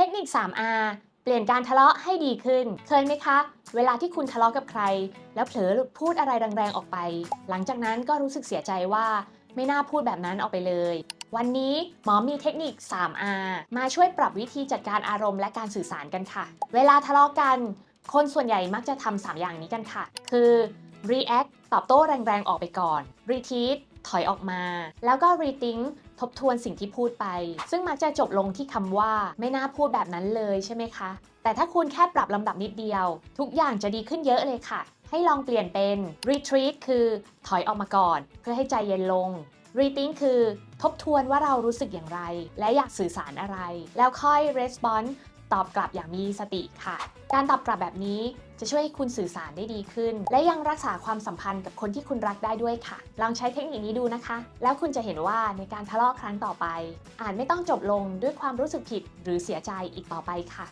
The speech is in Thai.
เทคนิค 3R เปลี่ยนการทะเลาะให้ดีขึ้น เคยไหมคะ เวลาที่คุณทะเลาะกับใคร แล้วเผลอหลุดพูดอะไรแรงๆออกไป หลังจากนั้นก็รู้สึกเสียใจว่าไม่น่าพูดแบบนั้นออกไปเลย วันนี้หมอมีเทคนิค 3R มาช่วยปรับวิธีจัดการอารมณ์และการสื่อสารกันค่ะ เวลาทะเลาะกัน คนส่วนใหญ่มักจะทำ3อย่างนี้กันค่ะ คือ react ตอบโต้แรงๆ ออกไปก่อน retreat ถอยออกมา แล้วก็ rethink ทบทวนสิ่งที่พูดไป ซึ่งมักจะจบลงที่คำว่าไม่น่าพูดแบบนั้นเลยใช่ไหมคะ แต่ถ้าคุณแค่ปรับลำดับนิดเดียว ทุกอย่างจะดีขึ้นเยอะเลยค่ะ ให้ลองเปลี่ยนเป็น retreat คือถอยออกมาก่อน เพื่อให้ใจเย็นลง rethink คือทบทวนว่าเรารู้สึกอย่างไร และอยากสื่อสารอะไร แล้วค่อย response ตอบกลับอย่างมีสติค่ะ การตอบกลับแบบนี้จะช่วยให้คุณสื่อสารได้ดีขึ้น และยังรักษาความสัมพันธ์กับคนที่คุณรักได้ด้วยค่ะ ลองใช้เทคนิคนี้ดูนะคะ แล้วคุณจะเห็นว่าในการทะเลาะครั้งต่อไปอาจไม่ต้องจบลงด้วยความรู้สึกผิดหรือเสียใจอีกต่อไปค่ะ